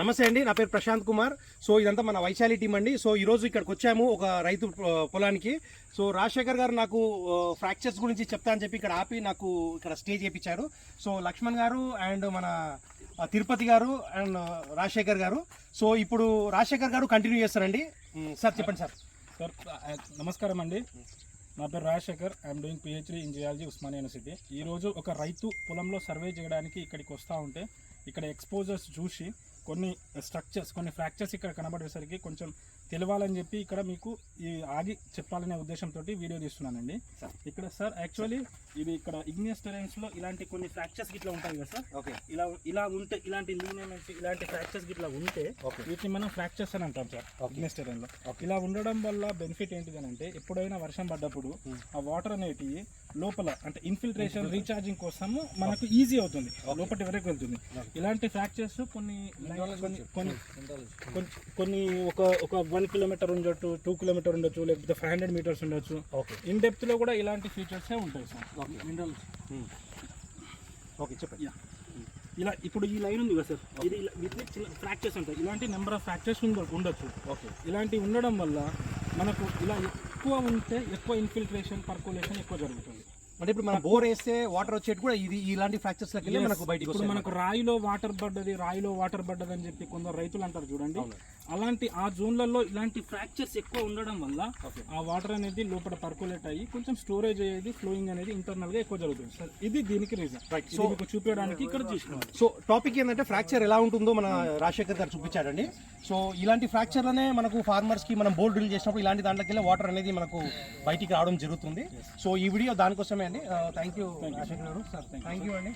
నమస్తే అండి నా పేరు ప్రశాంత్ కుమార్. సో ఇదంతా మన వైశాలి టీం అండి. సో ఈరోజు ఇక్కడికి వచ్చాము ఒక రైతు పొలానికి. సో రాజశేఖర్ గారు నాకు ఫ్రాక్చర్స్ గురించి చెప్తా అని చెప్పి ఇక్కడ ఆపి నాకు ఇక్కడ స్టే చేయించారు సో లక్ష్మణ్ గారు అండ్ మన తిరుపతి గారు అండ్ రాజశేఖర్ గారు. సో ఇప్పుడు రాజశేఖర్ గారు కంటిన్యూ చేస్తారండి. సార్ చెప్పండి సార్. సార్ నమస్కారం అండి. నా పేరు Rajasekhar. I am doing PhD in geology Osmania University. ఈరోజు ఒక రైతు పొలంలో సర్వే చేయడానికి ఇక్కడికి వస్తూ ఉంటే ఇక్కడ ఎక్స్పోజర్స్ చూసి కొన్ని స్ట్రక్చర్స్ కొన్ని ఫ్రాక్చర్స్ ఇక్కడ కనబడేసరికి కొంచెం తెలవాలని చెప్పి ఇక్కడ మీకు ఈ ఆగి చెప్పాలనే ఉద్దేశంతో వీడియో తీస్తున్నానండి ఇక్కడ సార్ యాక్చువల్లీ ఇది ఇక్కడ ఇగ్నియస్ టెరెన్స్లో ఇలాంటి కొన్ని ఫ్రాక్చర్స్ ఇట్లా ఉంటాయి కదా సార్ ఓకే ఇలా ఇలా ఉంటే ఇలాంటి లీనియమెంట్స్ ఇలాంటి ఫ్రాక్చర్స్ ఇట్లా ఉంటే. వీటిని మనం ఫ్రాక్చర్స్ అని అంటాం సార్. ఇగ్నియస్ టెరెన్లో ఇలా ఉండడం వల్ల బెనిఫిట్ ఏంటిది అంటే ఎప్పుడైనా వర్షం పడ్డప్పుడు. ఆ వాటర్ అనేటివి లోపల అంటే ఇన్ఫిల్ట్రేషన్ రీఛార్జింగ్ కోసము మనకు ఈజీ అవుతుంది. లోపటి వరకు వెళ్తుంది. ఇలాంటి ఫ్రాక్చర్స్ కొన్ని కొన్ని కొన్ని ఒక ఒక వన్ కిలోమీటర్ ఉండొచ్చు టూ కిలోమీటర్ ఉండొచ్చు లేకపోతే ఫైవ్ హండ్రెడ్ మీటర్స్ ఉండొచ్చు. ఓకే. ఇన్ డెప్త్లో కూడా ఇలాంటి ఫీచర్సే ఉంటాయి సార్. మినరల్స్ ఓకే చెప్పండి. ఇలా ఇప్పుడు ఈ లైన్ ఉంది కదా సార్. ఇది వీటిని చిన్న ఫ్రాక్చర్స్ ఉంటాయి ఇలాంటి నెంబర్ ఆఫ్ ఫ్రాక్చర్స్ ఉండ ఉండొచ్చు. ఓకే. ఇలాంటివి ఉండడం వల్ల మనకు ఇలా ఎక్కువ ఉంటే ఎక్కువ ఇన్ఫిల్ట్రేషన్ పర్కులేషన్ ఎక్కువ జరుగుతుంది. అంటే ఇప్పుడు మనం బోర్ వేస్తే వాటర్ వచ్చేది కూడా ఇది ఇలాంటి ఫ్రాక్చర్స్. మనకు బయటికి ఇప్పుడు మనకు రాయిలో వాటర్ పడ్డది రాయిలో వాటర్ పడ్డది అని చెప్పి కొందరు రైతులు అంటారు చూడండి. అలాంటి ఆ జోన్లలో ఇలాంటి ఫ్రాక్చర్స్ ఎక్కువ ఉండడం వల్ల. ఆ వాటర్ అనేది లోపల పర్కులేట్ అయ్యి కొంచెం స్టోరేజ్ అయ్యేది ఫ్లోయింగ్ అనేది ఇంటర్నల్గా ఎక్కువ జరుగుతుంది. సార్ ఇది దీనికి రీజన్. సో మీకు చూపించడానికి ఇక్కడ తీసుకున్నాం. సో టాపిక్ ఏంటంటే ఫ్రాక్చర్ ఎలా ఉంటుందో మన రాజశేఖర్ గారు చూపించాడండి. సో ఇలాంటి ఫ్రాక్చర్లనే మనకు ఫార్మర్స్కి మనం బోల్ డ్రిల్ చేసినప్పుడు ఇలాంటి దాంట్లోకి వాటర్ అనేది మనకు బయటికి రావడం జరుగుతుంది. సో ఈ వీడియో దానికోసమే అండి. Thank you Rajasekhar garu. Sir thank you అండి.